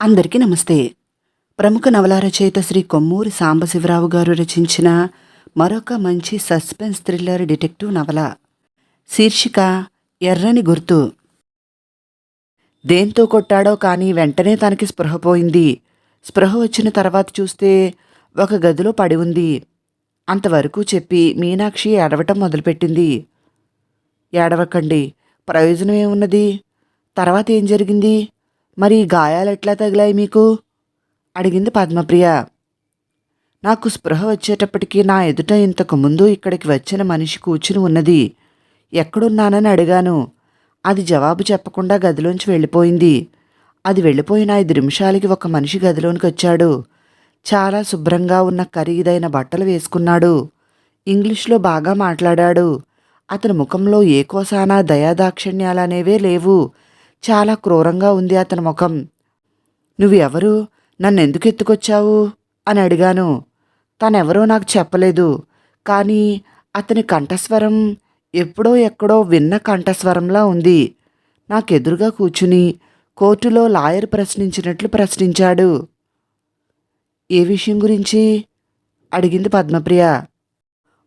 అందరికీ నమస్తే. ప్రముఖ నవల రచయిత శ్రీ కొమ్మూరి సాంబశివరావు గారు రచించిన మరొక మంచి సస్పెన్స్ థ్రిల్లర్ డిటెక్టివ్ నవల. శీర్షిక ఎర్రని గుర్తు. దేంతో కొట్టాడో కానీ వెంటనే తనకి స్పృహ పోయింది. స్పృహ వచ్చిన తర్వాత చూస్తే ఒక గదిలో పడి ఉంది. అంతవరకు చెప్పి మీనాక్షి ఏడవటం మొదలుపెట్టింది. ఏడవకండి ప్రయోజనం ఏమున్నది తర్వాత ఏం జరిగింది? మరి గాయాలు ఎట్లా తగిలాయి మీకు? అడిగింది పద్మప్రియ. నాకు స్పృహ వచ్చేటప్పటికి నా ఎదుట ఇంతకు ముందు ఇక్కడికి వచ్చిన మనిషి కూర్చుని ఉన్నది. ఎక్కడున్నానని అడిగాను. అది జవాబు చెప్పకుండా గదిలోంచి వెళ్ళిపోయింది. అది వెళ్ళిపోయిన ఐదు నిమిషాలకి ఒక మనిషి గదిలోనికి వచ్చాడు. చాలా శుభ్రంగా ఉన్న ఖరీదైన బట్టలు వేసుకున్నాడు. ఇంగ్లీష్లో బాగా మాట్లాడాడు. అతని ముఖంలో ఏ కోసానా దయాదాక్షిణ్యాలనేవే లేవు. చాలా క్రూరంగా ఉంది అతని ముఖం. నువ్వు ఎవరు ఎత్తుకొచ్చావు? అని అడిగాను. తనెవరో నాకు చెప్పలేదు. కానీ అతని కంఠస్వరం ఎప్పుడో ఎక్కడో విన్న కంఠస్వరంలా ఉంది. నాకెదురుగా కూర్చుని కోర్టులో లాయర్ ప్రశ్నించినట్లు ప్రశ్నించాడు. ఏ విషయం గురించి? అడిగింది పద్మప్రియ.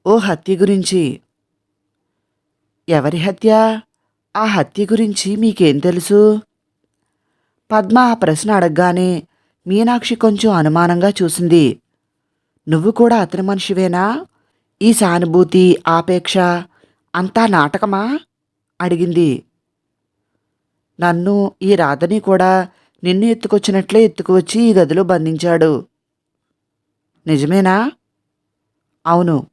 ఓ హత్య గురించి. ఎవరి హత్య? ఆ హత్య గురించి మీకేం తెలుసు? పద్మ ఆ ప్రశ్న అడగగానే మీనాక్షి కొంచెం అనుమానంగా చూసింది. నువ్వు కూడా అతని మనిషివేనా? ఈ సానుభూతి ఆపేక్ష అంతా నాటకమా? అడిగింది. నన్ను ఈ రాధని కూడా నిన్ను ఎత్తుకొచ్చినట్లే ఎత్తుకువచ్చి ఈ గదిలో బంధించాడు. నిజమేనా? అవును.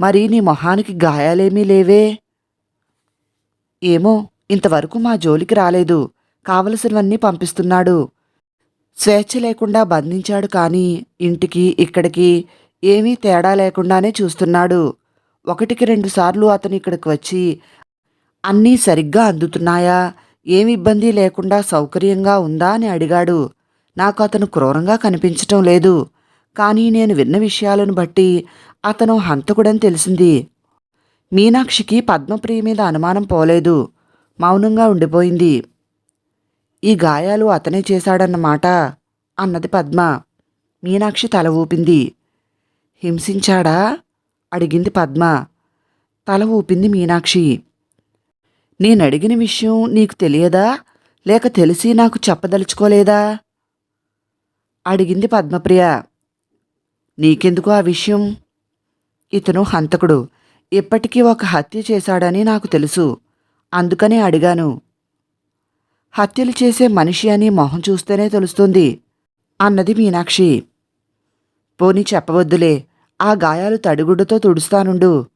మరి నీ మొహానికి గాయాలేమీ లేవే? ఏమో ఇంతవరకు మా జోలికి రాలేదు. కావలసినవన్నీ పంపిస్తున్నాడు. స్వేచ్ఛ లేకుండా బంధించాడు కానీ ఇంటికి ఇక్కడికి ఏమీ తేడా లేకుండానే చూస్తున్నాడు. ఒకటికి రెండు సార్లు అతను ఇక్కడికి వచ్చి అన్నీ సరిగ్గా అందుతున్నాయా? ఏమి ఇబ్బంది లేకుండా సౌకర్యంగా ఉందా? అని అడిగాడు. నాకు అతను క్రూరంగా కనిపించటం లేదు. కానీ నేను విన్న విషయాలను బట్టి అతను హంతకుడని తెలిసింది. మీనాక్షికి పద్మప్రియ మీద అనుమానం పోలేదు. మౌనంగా ఉండిపోయింది. ఈ గాయాలు అతనే చేశాడన్నమాట అన్నది పద్మ. మీనాక్షి తల ఊపింది. హింసించాడా? అడిగింది పద్మ. తల ఊపింది మీనాక్షి. నేనడిగిన విషయం నీకు తెలియదా? లేక తెలిసి నాకు చెప్పదలుచుకోలేదా? అడిగింది పద్మప్రియ. నీకెందుకు ఆ విషయం? ఇతను హంతకుడు. ఇప్పటికీ ఒక హత్య చేశాడని నాకు తెలుసు. అందుకనే అడిగాను. హత్యలు చేసే మనిషి అని మొహం చూస్తేనే తెలుస్తుంది అన్నది మీనాక్షి. పోనీ చెప్పవద్దులే ఆ గాయాలు తడిగుడ్డతో తుడుస్తానుండు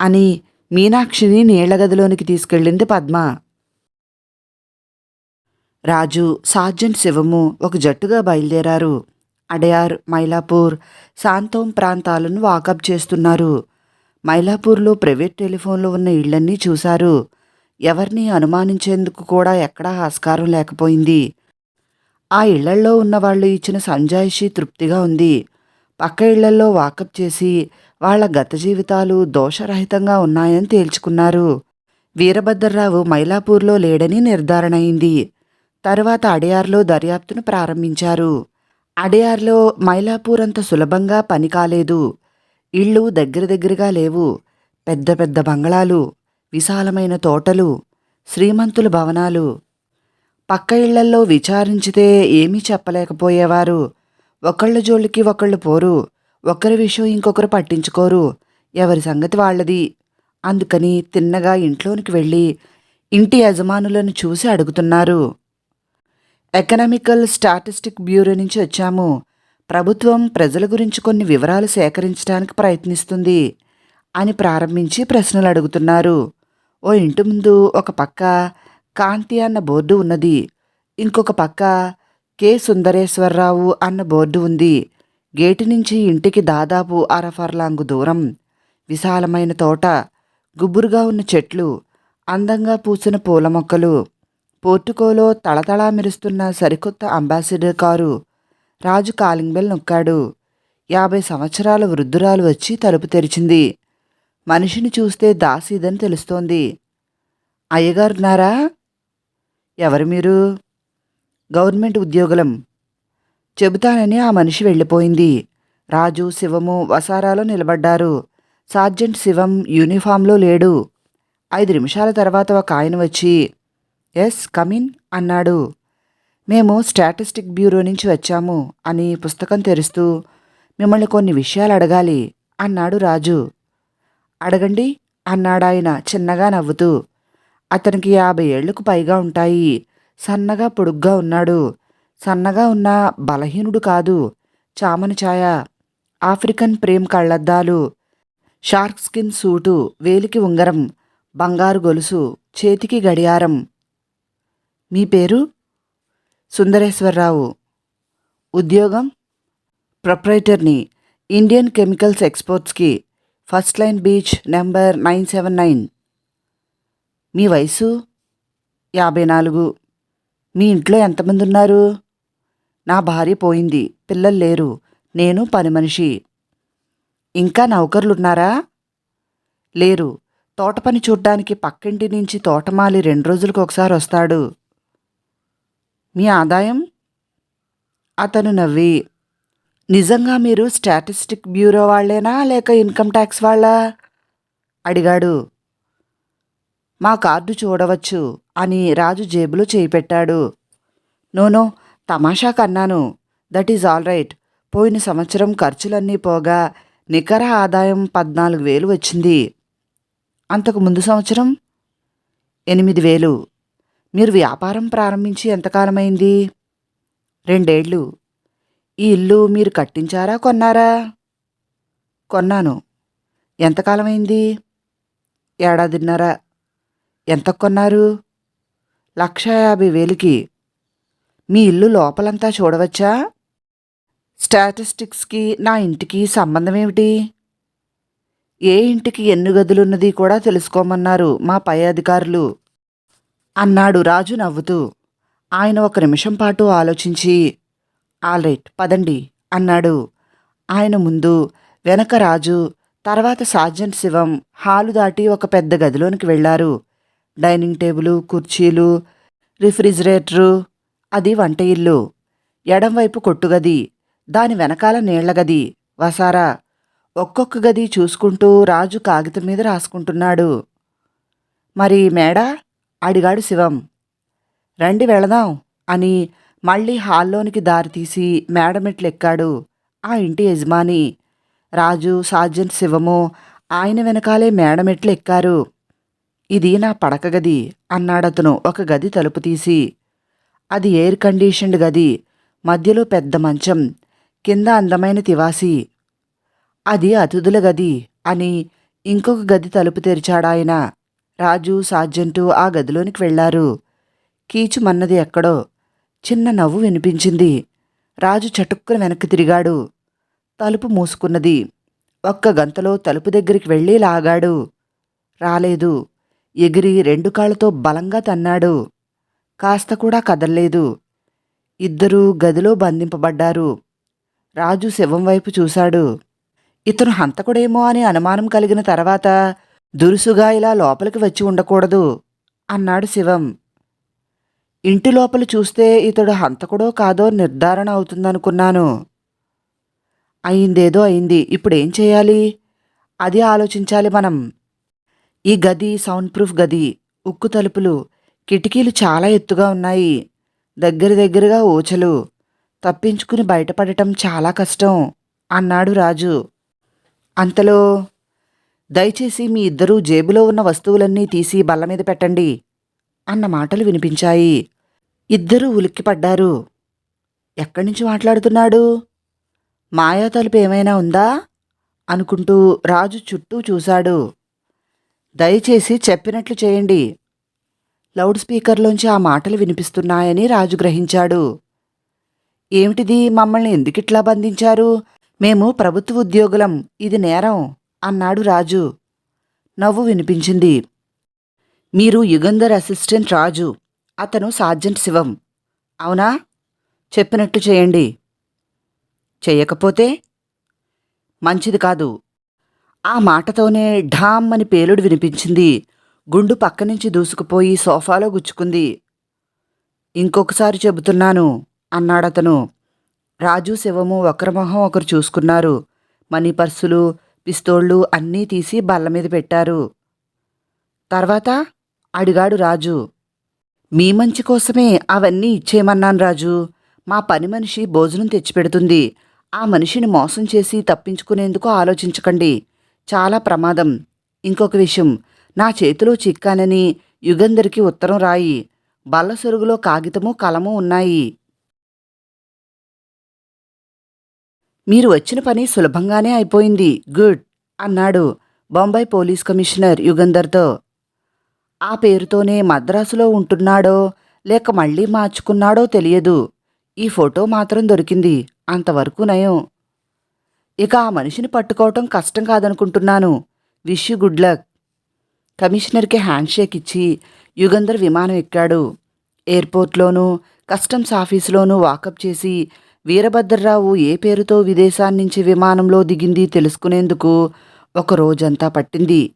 అని మీనాక్షిని నీళ్ళగదిలోనికి తీసుకెళ్ళింది పద్మ. రాజు సార్జెంట్ శివము ఒక జట్టుగా బయలుదేరారు. అడయార్ మైలాపూర్ శాంతం ప్రాంతాలను వాకప్ చేస్తున్నారు. మైలాపూర్లో ప్రైవేట్ టెలిఫోన్లో ఉన్న ఇళ్ళన్నీ చూశారు. ఎవరిని అనుమానించేందుకు కూడా ఎక్కడా ఆస్కారం లేకపోయింది. ఆ ఇళ్ళల్లో ఉన్నవాళ్ళు ఇచ్చిన సంజాయిషి తృప్తిగా ఉంది. పక్క ఇళ్ళల్లో వాకప్ చేసి వాళ్ళ గత జీవితాలు దోషరహితంగా ఉన్నాయని తేల్చుకున్నారు. వీరభద్రరావు మైలాపూర్లో లేడని నిర్ధారణ అయింది. తరువాత అడయార్లో దర్యాప్తును ప్రారంభించారు. అడయార్లో మైలాపూర్ అంత సులభంగా పని కాలేదు. ఇళ్ళు దగ్గర దగ్గరగా లేవు. పెద్ద పెద్ద బంగళాలు విశాలమైన తోటలు శ్రీమంతుల భవనాలు. పక్క ఇళ్ళల్లో విచారించితే ఏమీ చెప్పలేకపోయేవారు. ఒకళ్ళ జోలికి ఒకళ్ళు పోరు. ఒకరి విషయం ఇంకొకరు పట్టించుకోరు. ఎవరి సంగతి వాళ్ళది? అందుకని తిన్నగా ఇంట్లోనికి వెళ్ళి ఇంటి యజమానులను చూసి అడుగుతున్నారు. ఎకనామికల్ స్టాటిస్టిక్ బ్యూరో నుంచి వచ్చాము. ప్రభుత్వం ప్రజల గురించి కొన్ని వివరాలు సేకరించడానికి ప్రయత్నిస్తుంది అని ప్రారంభించి ప్రశ్నలు అడుగుతున్నారు. ఓ ఇంటి ముందు ఒక పక్క కాంతి అన్న బోర్డు ఉన్నది. ఇంకొక పక్క కె. సుందరేశ్వరరావు అన్న బోర్డు ఉంది. గేటు నుంచి ఇంటికి దాదాపు అరఫర్లాంగు దూరం. విశాలమైన తోట గుబురుగా ఉన్న చెట్లు అందంగా పూసిన పూల మొక్కలు. పోర్టుకోలో తళతళా మెరుస్తున్న సరికొత్త ambassador car Raju calling bell నొక్కాడు. యాభై సంవత్సరాల వృద్ధురాలు వచ్చి తలుపు తెరిచింది. మనిషిని చూస్తే దాసీదని తెలుస్తోంది. అయ్యగారున్నారా? ఎవరు మీరు? గవర్నమెంట్ ఉద్యోగులం. చెబుతానని ఆ మనిషి వెళ్ళిపోయింది. రాజు శివము వసారాలో నిలబడ్డారు. సార్జెంట్ శివం యూనిఫామ్లో లేడు. ఐదు నిమిషాల తర్వాత ఒక ఆయన వచ్చి ఎస్ కమిన్ అన్నాడు. మేము స్టాటిస్టిక్ బ్యూరో నుంచి వచ్చాము అని పుస్తకం తెరుస్తూ మిమ్మల్ని కొన్ని విషయాలు అడగాలి అన్నాడు రాజు. అడగండి అన్నాడాయన చిన్నగా నవ్వుతూ. అతనికి యాభై ఏళ్ళకు పైగా ఉంటాయి. సన్నగా పొడుగ్గా ఉన్నాడు. సన్నగా ఉన్న బలహీనుడు కాదు. చామని ఛాయ. ఆఫ్రికన్ ప్రేమ్ కళ్ళద్దాలు. షార్క్ స్కిన్ సూటు వేలికి ఉంగరం బంగారు గొలుసు చేతికి గడియారం. మీ పేరు? సుందరేశ్వరరావు. ఉద్యోగం? ప్రొప్రైటర్ని Indian chemicals ఎక్స్పోర్ట్స్కి first line beach number nine seven nine. మీ వయసు? యాభై నాలుగు. మీ ఇంట్లో ఎంతమంది ఉన్నారు? నా భార్య పోయింది. పిల్లలు లేరు. నేను పని మనిషి. ఇంకా నౌకర్లున్నారా? లేరు. తోట పని చూడ్డానికి పక్కింటి నుంచి తోటమాలి రెండు రోజులకు ఒకసారి వస్తాడు. మీ ఆదాయం? అతను నవ్వి నిజంగా మీరు స్టాటిస్టిక్ బ్యూరో వాళ్ళేనా లేక ఇన్కమ్ ట్యాక్స్ వాళ్ళా? అడిగాడు. మా కార్డు చూడవచ్చు అని రాజు జేబులో చేయిపెట్టాడు నోనో తమాషా కన్నాను. That is all right. పోయిన సంవత్సరం ఖర్చులన్నీ పోగా నికర ఆదాయం పద్నాలుగు వేలు వచ్చింది. అంతకు ముందు సంవత్సరం? ఎనిమిది వేలు. మీరు వ్యాపారం ప్రారంభించి ఎంతకాలమైంది? రెండేళ్ళు. ఈ ఇల్లు మీరు కట్టించారా కొన్నారా? కొన్నాను. ఎంతకాలమైంది? ఏడాదిన్నర. ఎంత కొన్నారు? లక్ష యాభై వేలుకి. మీ ఇల్లు లోపలంతా చూడవచ్చా? స్టాటిస్టిక్స్కి నా ఇంటికి సంబంధం ఏమిటి ఏ ఇంటికి ఎన్ని గదులున్నది కూడా తెలుసుకోమన్నారు మా పై అధికారులు. అన్నాడు రాజు నవ్వుతూ. ఆయన ఒక నిమిషం పాటు ఆలోచించి ఆల్రైట్ పదండి అన్నాడు. ఆయన ముందు వెనక రాజు తర్వాత సార్జెంట్ శివం హాలు దాటి ఒక పెద్ద గదిలోనికి వెళ్ళారు. డైనింగ్ టేబుల్ కుర్చీలు రిఫ్రిజిరేటరు అది వంట ఇల్లు. ఎడంవైపు కొట్టుగది దాని వెనకాల నీళ్ళ గది. వసారా ఒక్కొక్క గది చూసుకుంటూ రాజు కాగితం మీద రాసుకుంటున్నాడు. మరి మేడ అడిగాడు శివం. రండి వెళదాం అని మళ్ళీ హాల్లోనికి దారితీసి మేడమెట్లెక్కాడు ఆ ఇంటి యజమాని. రాజు సార్జెంట్ శివము ఆయన వెనకాలే మేడమెట్లు ఎక్కారు ఇది నా పడక గది అన్నాడతను ఒక గది తలుపు తీసి. అది ఎయిర్ కండిషన్డ్ గది మధ్యలో పెద్ద మంచం కింద అందమైన తివాసి. అది అతిథుల గది అని ఇంకొక గది తలుపు తెరిచాడాయన. రాజు సార్జెంటు ఆ గదిలోనికి వెళ్ళారు కీచుమన్నది ఎక్కడో చిన్న నవ్వు వినిపించింది. రాజు చటుక్కున వెనక్కి తిరిగాడు. తలుపు మూసుకున్నది. ఒక్క గంతలో తలుపు దగ్గరికి వెళ్ళి లాగాడు. రాలేదు. ఎగిరి రెండు కాళ్ళతో బలంగా తన్నాడు. కాస్త కూడా కదల్లేదు. ఇద్దరూ గదిలో బంధింపబడ్డారు. రాజు శివం వైపు చూశాడు. ఇతను హంతకుడేమో అని అనుమానం కలిగిన తర్వాత దురుసుగా ఇలా లోపలికి వచ్చి ఉండకూడదు అన్నాడు శివం. ఇంటి లోపల చూస్తే ఇతడు హంతకుడో కాదో నిర్ధారణ అవుతుందనుకున్నాను. అయిందేదో అయింది ఇప్పుడేం చేయాలి? అది ఆలోచించాలి మనం. ఈ గది సౌండ్ ప్రూఫ్ గది ఉక్కు తలుపులు కిటికీలు చాలా ఎత్తుగా ఉన్నాయి. దగ్గర దగ్గరగా ఊచలు. తప్పించుకుని బయటపడటం చాలా కష్టం అన్నాడు రాజు. అంతలో దయచేసి మీ ఇద్దరూ జేబులో ఉన్న వస్తువులన్నీ తీసి బల్ల మీద పెట్టండి అన్న మాటలు వినిపించాయి. ఇద్దరూ ఉలిక్కిపడ్డారు ఎక్కడి నుంచి మాట్లాడుతున్నాడు? మాయా తలుపు ఏమైనా ఉందా? అనుకుంటూ రాజు చుట్టూ చూశాడు. దయచేసి చెప్పినట్లు చేయండి. లౌడ్ స్పీకర్లోంచి ఆ మాటలు వినిపిస్తున్నాయని రాజు గ్రహించాడు. ఏమిటిది? మమ్మల్ని ఎందుకిట్లా బంధించారు? మేము ప్రభుత్వ ఉద్యోగులం. ఇది నేరం. అన్నాడు రాజు. నవ్వు వినిపించింది. మీరు యుగంధర్ అసిస్టెంట్ రాజు. అతను సార్జెంట్ శివం. అవునా? చెప్పినట్టు చేయండి. చేయకపోతే? మంచిది కాదు. ఆ మాటతోనే ఢామ్ అని పేలుడు వినిపించింది. గుండు పక్క నుంచి దూసుకుపోయి సోఫాలో గుచ్చుకుంది. ఇంకొకసారి చెబుతున్నాను అన్నాడతను. రాజు శివము ఒకరి మొహం ఒకరు చూసుకున్నారు. మనీ పర్సులు పిస్తోళ్ళు అన్నీ తీసి బల్ల మీద పెట్టారు. తర్వాత అడిగాడు రాజు మీ మంచి కోసమే అవన్నీ ఇచ్చేయమన్నాను రాజు. మా పని మనిషి భోజనం తెచ్చిపెడుతుంది ఆ మనిషిని మోసం చేసి తప్పించుకునేందుకు ఆలోచించకండి. చాలా ప్రమాదం. ఇంకొక విషయం నా చేతిలో చిక్కానని యుగంధర్కి ఉత్తరం రాయి. బల్ల సొరుగులో కాగితము కలము ఉన్నాయి. మీరు వచ్చిన పని సులభంగానే అయిపోయింది. గుడ్ అన్నాడు బొంబాయి పోలీస్ కమిషనర్ యుగంధర్తో. ఆ పేరుతోనే మద్రాసులో ఉంటున్నాడో లేక మళ్ళీ మార్చుకున్నాడో తెలియదు. ఈ ఫోటో మాత్రం దొరికింది. అంతవరకు నయం. ఇక ఆ మనిషిని పట్టుకోవటం కష్టం కాదనుకుంటున్నాను. Wish you good luck. కమిషనర్కి handshake ఇచ్చి యుగంధర్ విమానం ఎక్కాడు. ఎయిర్పోర్ట్లోనూ కస్టమ్స్ ఆఫీసులోనూ వాకప్ చేసి వీరభద్రరావు ఏ పేరుతో విదేశాన్నించి విమానంలో దిగింది తెలుసుకునేందుకు ఒక రోజంతా పట్టింది.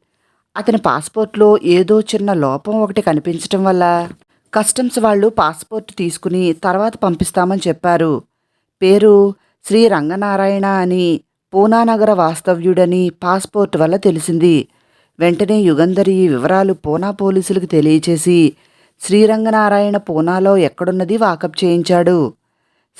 అతని పాస్పోర్ట్లో ఏదో చిన్న లోపం ఒకటి కనిపించటం వల్ల కస్టమ్స్ వాళ్ళు పాస్పోర్ట్ తీసుకుని తర్వాత పంపిస్తామని చెప్పారు. పేరు శ్రీ రంగనారాయణ అని పూనానగర వాస్తవ్యుడని పాస్పోర్ట్ వల్ల తెలిసింది. వెంటనే యుగంధరి ఈ వివరాలు పూనా పోలీసులకు తెలియచేసి శ్రీరంగనారాయణ పూనాలో ఎక్కడున్నది వాకప్ చేయించాడు.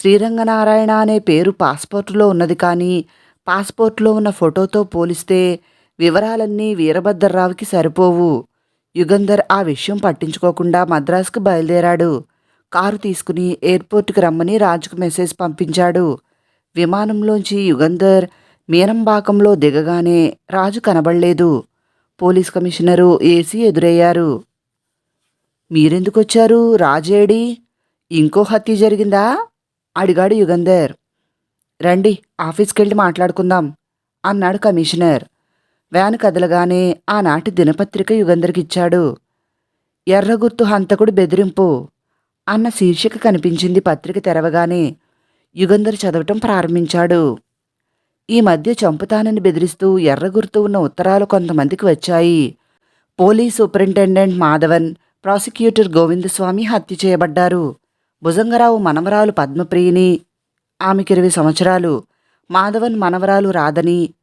శ్రీరంగనారాయణ అనే పేరు పాస్పోర్టులో ఉన్నది కానీ పాస్పోర్ట్లో ఉన్న ఫోటోతో పోలిస్తే వివరాలన్నీ వీరభద్రరావుకి సరిపోవు. యుగంధర్ ఆ విషయం పట్టించుకోకుండా మద్రాసుకు బయలుదేరాడు. కారు తీసుకుని ఎయిర్పోర్ట్కి రమ్మని రాజుకు మెసేజ్ పంపించాడు. విమానంలోంచి యుగంధర్ మీనంబాకంలో దిగగానే రాజు కనబడలేదు. పోలీస్ కమిషనరు ఏసీ ఎదురయ్యారు. మీరెందుకొచ్చారు? రాజేడి ఇంకో హత్య జరిగిందా? అడిగాడు యుగంధర్. రండి ఆఫీస్కి వెళ్ళి మాట్లాడుకుందాం అన్నాడు కమిషనర్. వ్యాన్ కదలగానే ఆనాటి దినపత్రిక యుగంధర్కిచ్చాడు. ఎర్రగుర్తు హంతకుడు బెదిరింపు. అన్న శీర్షిక కనిపించింది పత్రిక తెరవగానే యుగంధర్ చదవటం ప్రారంభించాడు. ఈ మధ్య చంపుతానని బెదిరిస్తూ ఎర్రగుర్తు ఉన్న ఉత్తరాలు కొంతమందికి వచ్చాయి. Police superintendent Madhavan prosecutor Govindaswamy హత్య చేయబడ్డారు. భుజంగరావు మనవరాలు పద్మప్రియని ఆమెకి ఇరవై సంవత్సరాలు మాధవన్ మనవరాలు రాధని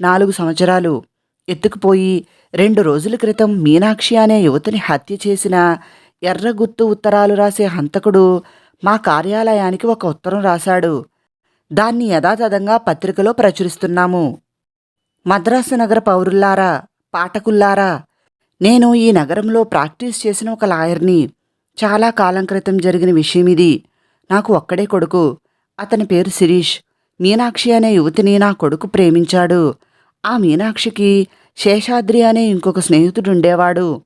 నాలుగు సంవత్సరాలు ఎత్తుకుపోయి రెండు రోజుల క్రితం మీనాక్షి అనే యువతిని హత్య చేసిన ఎర్రగుత్తు ఉత్తరాలు రాసే హంతకుడు మా కార్యాలయానికి ఒక ఉత్తరం రాశాడు. దాన్ని యథాతథంగా పత్రికలో ప్రచురిస్తున్నాము. మద్రాసు నగర పౌరుల్లారా పాఠకుల్లారా నేను ఈ నగరంలో ప్రాక్టీస్ చేసిన ఒక లాయర్ని చాలా కాలం క్రితం జరిగిన విషయం ఇది. నాకు ఒక్కడే కొడుకు. అతని పేరు శిరీష్. మీనాక్షి అనే యువతిని నా కొడుకు ప్రేమించాడు. ఆ మీనాక్షికి శేషాద్రి అనే ఇంకొక స్నేహితుడు ఉండేవాడు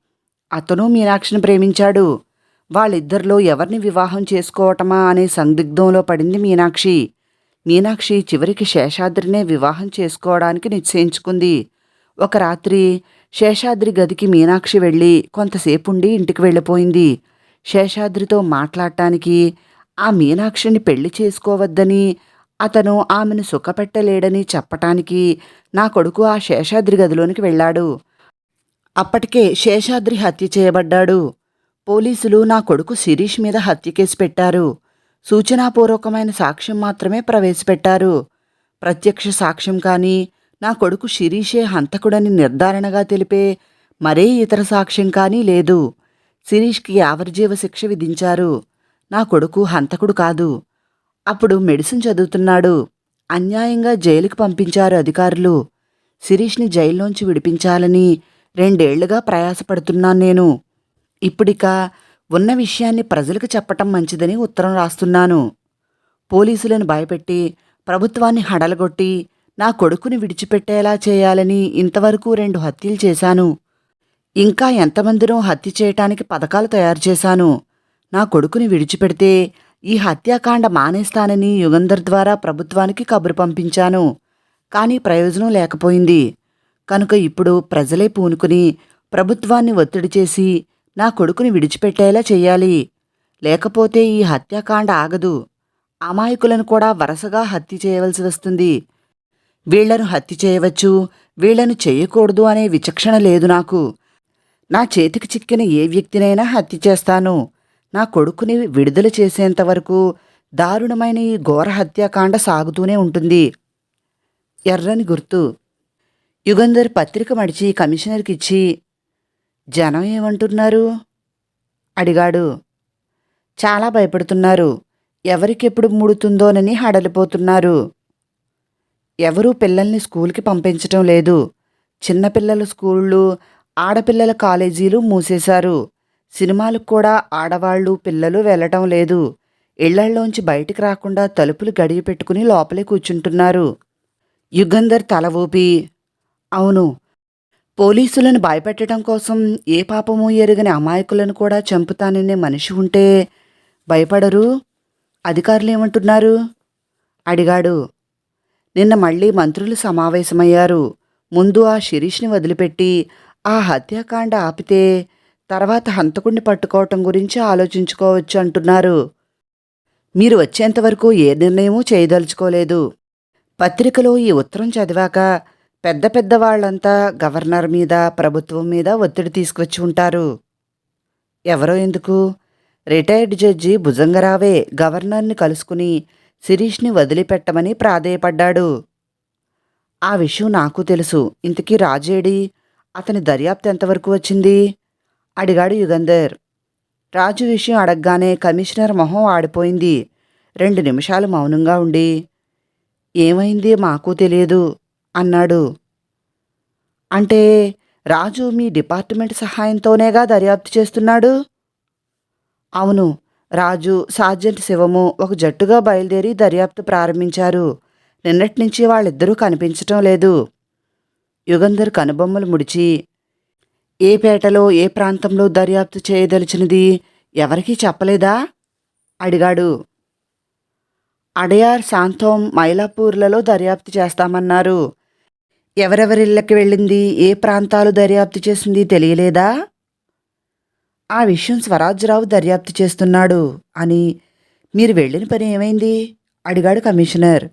అతను మీనాక్షిని ప్రేమించాడు. వాళ్ళిద్దరిలో ఎవరిని వివాహం చేసుకోవటమా అనే సందిగ్ధంలో పడింది మీనాక్షి. మీనాక్షి చివరికి శేషాద్రినే వివాహం చేసుకోవడానికి నిశ్చయించుకుంది. ఒక రాత్రి శేషాద్రి గదికి మీనాక్షి వెళ్ళి కొంతసేపుండి ఇంటికి వెళ్ళిపోయింది. శేషాద్రితో మాట్లాడటానికి ఆ మీనాక్షిని పెళ్ళి చేసుకోవద్దని అతను ఆమెను సుఖపెట్టలేడని చెప్పటానికి నా కొడుకు ఆ శేషాద్రి గదిలోనికి వెళ్ళాడు. అప్పటికే శేషాద్రి హత్య చేయబడ్డాడు. పోలీసులు నా కొడుకు శిరీష్ మీద హత్య కేసు పెట్టారు. సూచనాపూర్వకమైన సాక్ష్యం మాత్రమే ప్రవేశపెట్టారు. ప్రత్యక్ష సాక్ష్యం కానీ నా కొడుకు శిరీషే హంతకుడని నిర్ధారణగా తెలిపే మరే ఇతర సాక్ష్యం కానీ లేదు. శిరీష్కి ఆవర్జీవ శిక్ష విధించారు. నా కొడుకు హంతకుడు కాదు. అప్పుడు మెడిసిన్ చదువుతున్నాడు. అన్యాయంగా జైలుకు పంపించారు అధికారులు. శిరీష్ని జైల్లోంచి విడిపించాలని రెండేళ్ళుగా ప్రయాసపడుతున్నాను నేను. ఇప్పుడిక ఉన్న విషయాన్ని ప్రజలకు చెప్పటం మంచిదని ఉత్తరం రాస్తున్నాను. పోలీసులను భయపెట్టి ప్రభుత్వాన్ని హడలగొట్టి నా కొడుకుని విడిచిపెట్టేలా చేయాలని ఇంతవరకు రెండు హత్యలు చేశాను. ఇంకా ఎంతమందినో హత్య చేయటానికి పథకాలు తయారు చేశాను. నా కొడుకుని విడిచిపెడితే ఈ హత్యాకాండ మానేస్తానని యుగంధర్ ద్వారా ప్రభుత్వానికి కబురు పంపించాను. కానీ ప్రయోజనం లేకపోయింది. కనుక ఇప్పుడు ప్రజలే పూనుకుని ప్రభుత్వాన్ని ఒత్తిడి చేసి నా కొడుకుని విడిచిపెట్టేలా చెయ్యాలి లేకపోతే ఈ హత్యాకాండ ఆగదు. అమాయకులను కూడా వరుసగా హత్య చేయవలసి వస్తుంది. వీళ్ళను హత్య చేయవచ్చు. వీళ్ళను చేయకూడదు అనే విచక్షణ లేదు నాకు. నా చేతికి చిక్కిన ఏ వ్యక్తినైనా హత్య చేస్తాను. నా కొడుకుని విడుదల చేసేంత వరకు దారుణమైన ఈ ఘోర హత్యాకాండ సాగుతూనే ఉంటుంది. ఎర్రని గుర్తు. యుగంధర్ పత్రిక మడిచి కమిషనర్కి ఇచ్చి జనం ఏమంటున్నారు? అడిగాడు. చాలా భయపడుతున్నారు. ఎవరికెప్పుడు ముడుతుందోనని హడలిపోతున్నారు. ఎవరూ పిల్లల్ని స్కూల్కి పంపించటం లేదు. చిన్నపిల్లల స్కూళ్ళు ఆడపిల్లల కాలేజీలు మూసేశారు. సినిమాలకు కూడా ఆడవాళ్ళు పిల్లలు వెళ్ళటం లేదు. ఇళ్ళల్లోంచి బయటికి రాకుండా తలుపులు గడియ పెట్టుకుని లోపలే కూర్చుంటున్నారు. యుగంధర్ తల ఊపి అవును పోలీసులను భయపెట్టడం కోసం ఏ పాపము ఎరుగని అమాయకులను కూడా చంపుతాననే మనిషి ఉంటే భయపడరు. అధికారులు ఏమంటున్నారు అడిగాడు. నిన్న మళ్ళీ మంత్రులు సమావేశమయ్యారు. ముందు ఆ శిరీష్ని వదిలిపెట్టి ఆ హత్యాకాండ ఆపితే తర్వాత హంతకుణ్ణి పట్టుకోవటం గురించి ఆలోచించుకోవచ్చు అంటున్నారు. మీరు వచ్చేంతవరకు ఏ నిర్ణయమూ చేయదలుచుకోలేదు. పత్రికలో ఈ ఉత్తరం చదివాక పెద్ద పెద్ద వాళ్ళంతా గవర్నర్ మీద ప్రభుత్వం మీద ఒత్తిడి తీసుకొచ్చి ఉంటారు. ఎవరో ఎందుకు? రిటైర్డ్ జడ్జి భుజంగరావే గవర్నర్ని కలుసుకుని శిరీష్ని వదిలిపెట్టమని ప్రాధేయపడ్డాడు. ఆ విషయం నాకు తెలుసు. ఇంతకీ రాజేడి అతని దర్యాప్తు ఎంతవరకు వచ్చింది? అడిగాడు యుగంధర్. రాజు విషయం అడగగానే కమిషనర్ మొహం ఆడిపోయింది. రెండు నిమిషాలు మౌనంగా ఉండి ఏమైంది మాకు తెలియదు అన్నాడు. అంటే రాజు మీ డిపార్ట్మెంట్ సహాయంతోనేగా దర్యాప్తు చేస్తున్నాడు? అవును రాజు సార్జెంట్ శివము ఒక జట్టుగా బయలుదేరి దర్యాప్తు ప్రారంభించారు. నిన్నటి నుంచి వాళ్ళిద్దరూ కనిపించటం లేదు. యుగంధర్ కనుబొమ్మలు ముడిచి ఏ పేటలో ఏ ప్రాంతంలో దర్యాప్తు చేయదలిచినది ఎవరికీ చెప్పలేదా? అడిగాడు. అడయార్ శాంతం మైలాపూర్లలో దర్యాప్తు చేస్తామన్నారు. ఎవరెవరిళ్ళకి వెళ్ళింది? ఏ ప్రాంతాలు దర్యాప్తు చేసింది తెలియలేదా? ఆ విషయం స్వరాజ్యరావు దర్యాప్తు చేస్తున్నాడు అని మీరు వెళ్ళిన పని ఏమైంది? అడిగాడు కమిషనర్.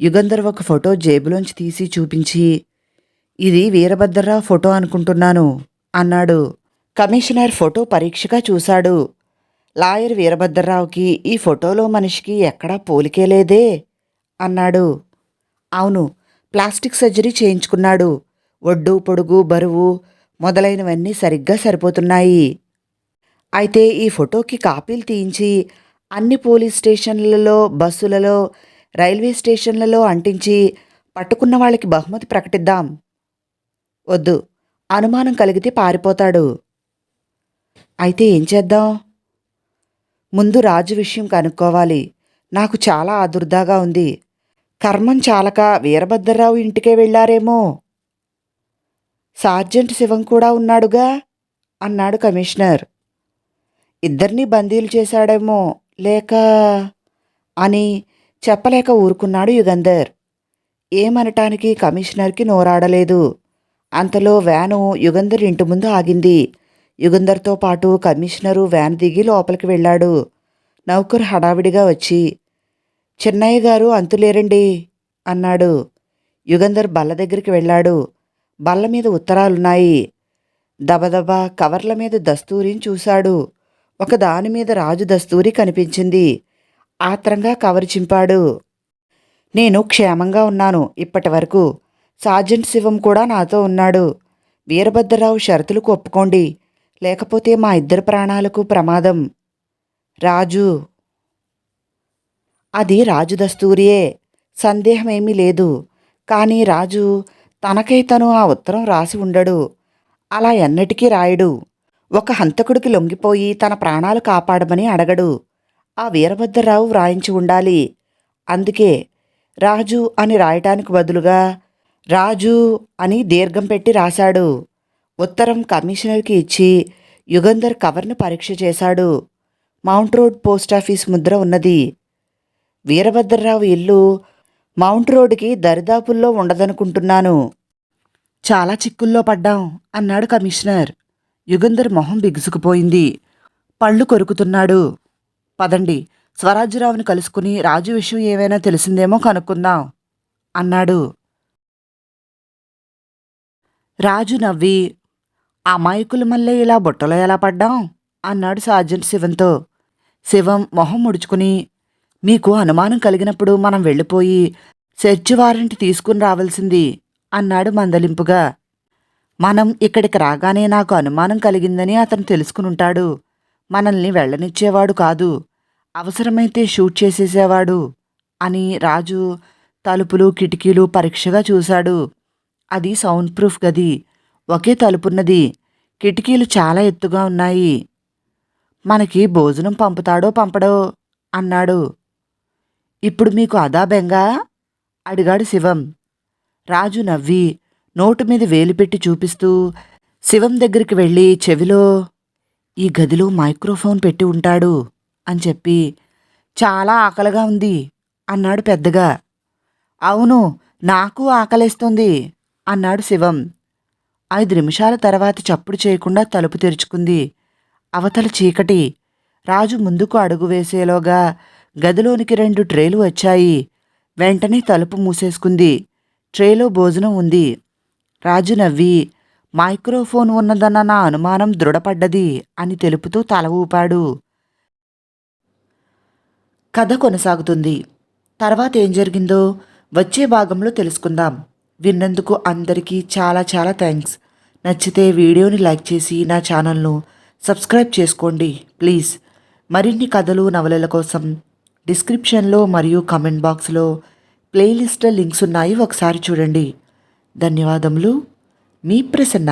యుగంధర్ ఒక ఫోటో జేబులోంచి తీసి చూపించి ఇది వీరభద్రరావు ఫోటో అనుకుంటున్నాను అన్నాడు. కమిషనర్ ఫోటో పరీక్షగా చూశాడు. లాయర్ వీరభద్రరావుకి ఈ ఫోటోలో మనిషికి ఎక్కడా పోలికే లేదే అన్నాడు. అవును ప్లాస్టిక్ సర్జరీ చేయించుకున్నాడు. ఒడ్డు పొడుగు బరువు మొదలైనవన్నీ సరిగ్గా సరిపోతున్నాయి. అయితే ఈ ఫోటోకి కాపీలు తీయించి అన్ని పోలీస్ స్టేషన్లలో బస్సులలో రైల్వే స్టేషన్లలో అంటించి పట్టుకున్న వాళ్ళకి బహుమతి ప్రకటిద్దాం వద్దు. అనుమానం కలిగితే పారిపోతాడు. అయితే ఏం చేద్దాం? ముందు రాజు విషయం కనుక్కోవాలి. నాకు చాలా ఆదుర్దాగా ఉంది. కర్మం చాలక వీరభద్రరావు ఇంటికే వెళ్ళారేమో. సార్జెంట్ శివం కూడా ఉన్నాడుగా? అన్నాడు కమిషనర్. ఇద్దరినీ బందీలు చేశాడేమో లేక అని చెప్పలేక ఊరుకున్నాడు యుగంధర్. ఏమనటానికి కమిషనర్కి నోరాడలేదు. అంతలో వ్యాను యుగంధర్ ఇంటి ముందు ఆగింది. యుగంధర్తో పాటు కమిషనరు వ్యాన్ దిగి లోపలికి వెళ్ళాడు. నౌకర్ హడావిడిగా వచ్చి చిన్నయ్య గారు అంతులేరండి అన్నాడు. యుగంధర్ బల్ల దగ్గరికి వెళ్ళాడు. బల్ల మీద ఉత్తరాలున్నాయి. దబదబా కవర్ల మీద దస్తూరిని చూశాడు. ఒక దాని మీద రాజు దస్తూరి కనిపించింది. ఆత్రంగా కవర్ చింపాడు. నేను క్షేమంగా ఉన్నాను ఇప్పటి వరకు. సార్జెంట్ శివం కూడా నాతో ఉన్నాడు. వీరభద్రరావు షరతులకు ఒప్పుకోండి. లేకపోతే మా ఇద్దరి ప్రాణాలకు ప్రమాదం. రాజు. అది రాజు దస్తూరియే. సందేహమేమీ లేదు. కానీ రాజు తనకై తను ఆ ఉత్తరం రాసి ఉండడు. అలా ఎన్నటికీ రాయడు. ఒక హంతకుడికి లొంగిపోయి తన ప్రాణాలు కాపాడమని అడగడు. ఆ వీరభద్రరావు వ్రాయించి ఉండాలి. అందుకే రాజు అని రాయటానికి బదులుగా రాజు అని దీర్ఘం పెట్టి రాశాడు. ఉత్తరం కమిషనర్కి ఇచ్చి యుగంధర్ కవర్ను పరీక్ష చేశాడు. మౌంట్ రోడ్ పోస్టాఫీస్ ముద్ర ఉన్నది. వీరభద్రరావు ఇల్లు మౌంట్ రోడ్కి దరిదాపుల్లో ఉండదనుకుంటున్నాను. చాలా చిక్కుల్లో పడ్డాం అన్నాడు కమిషనర్. యుగంధర్ మొహం బిగుసుకుపోయింది. పళ్ళు కొరుకుతున్నాడు. పదండి స్వరాజ్యరావుని కలుసుకుని రాజు విషయం ఏమైనా తెలిసిందేమో కనుక్కుందాం అన్నాడు. రాజు నవ్వి అమాయకుల మల్లె ఇలా బుట్టలో ఎలా పడ్డాం? అన్నాడు సార్జెంట్ శివంతో. శివం మొహం ముడుచుకుని మీకు అనుమానం కలిగినప్పుడు మనం వెళ్ళిపోయి సెర్చ్ వారెంట్ తీసుకుని రావాల్సింది అన్నాడు మందలింపుగా. మనం ఇక్కడికి రాగానే నాకు అనుమానం కలిగిందని అతను తెలుసుకునుంటాడు. మనల్ని వెళ్ళనిచ్చేవాడు కాదు. అవసరమైతే షూట్ చేసేసేవాడు అని రాజు తలుపులు కిటికీలు పరీక్షగా చూశాడు. అది సౌండ్ ప్రూఫ్ గది. ఒకే తలుపున్నది. కిటికీలు చాలా ఎత్తుగా ఉన్నాయి. మనకి భోజనం పంపుతాడో పంపడో అన్నాడు. ఇప్పుడు మీకు అదా బెంగా? అడిగాడు శివం. రాజు నవ్వి నోటు మీద వేలు పెట్టి చూపిస్తూ శివం దగ్గరికి వెళ్ళి చెవిలో ఈ గదిలో మైక్రోఫోన్ పెట్టి ఉంటాడు అని చెప్పి చాలా ఆకలిగా ఉంది అన్నాడు పెద్దగా. అవును నాకు ఆకలిస్తుంది. అన్నాడు శివం. ఐదు నిమిషాల తర్వాత చప్పుడు చేయకుండా తలుపు తెరుచుకుంది. అవతల చీకటి. రాజు ముందుకు అడుగు వేసేలోగా గదిలోనికి రెండు ట్రేలు వచ్చాయి. వెంటనే తలుపు మూసేసుకుంది. ట్రేలో భోజనం ఉంది. రాజు నవ్వి మైక్రోఫోన్ ఉన్నదన్న నా అనుమానం దృఢపడ్డది అని తెలుపుతూ తల ఊపాడు. కథ కొనసాగుతుంది. తర్వాత ఏం జరిగిందో వచ్చే భాగంలో తెలుసుకుందాం. విన్నందుకు అందరికీ చాలా చాలా థ్యాంక్స్ నచ్చితే వీడియోని లైక్ చేసి నా ఛానల్ను సబ్స్క్రైబ్ చేసుకోండి ప్లీజ్ మరిన్ని కథలు నవలల కోసం డిస్క్రిప్షన్లో మరియు కమెంట్ బాక్స్లో ప్లేలిస్ట్లో లింక్స్ ఉన్నాయి ఒకసారి చూడండి. ధన్యవాదములు. మీ ప్రసన్న.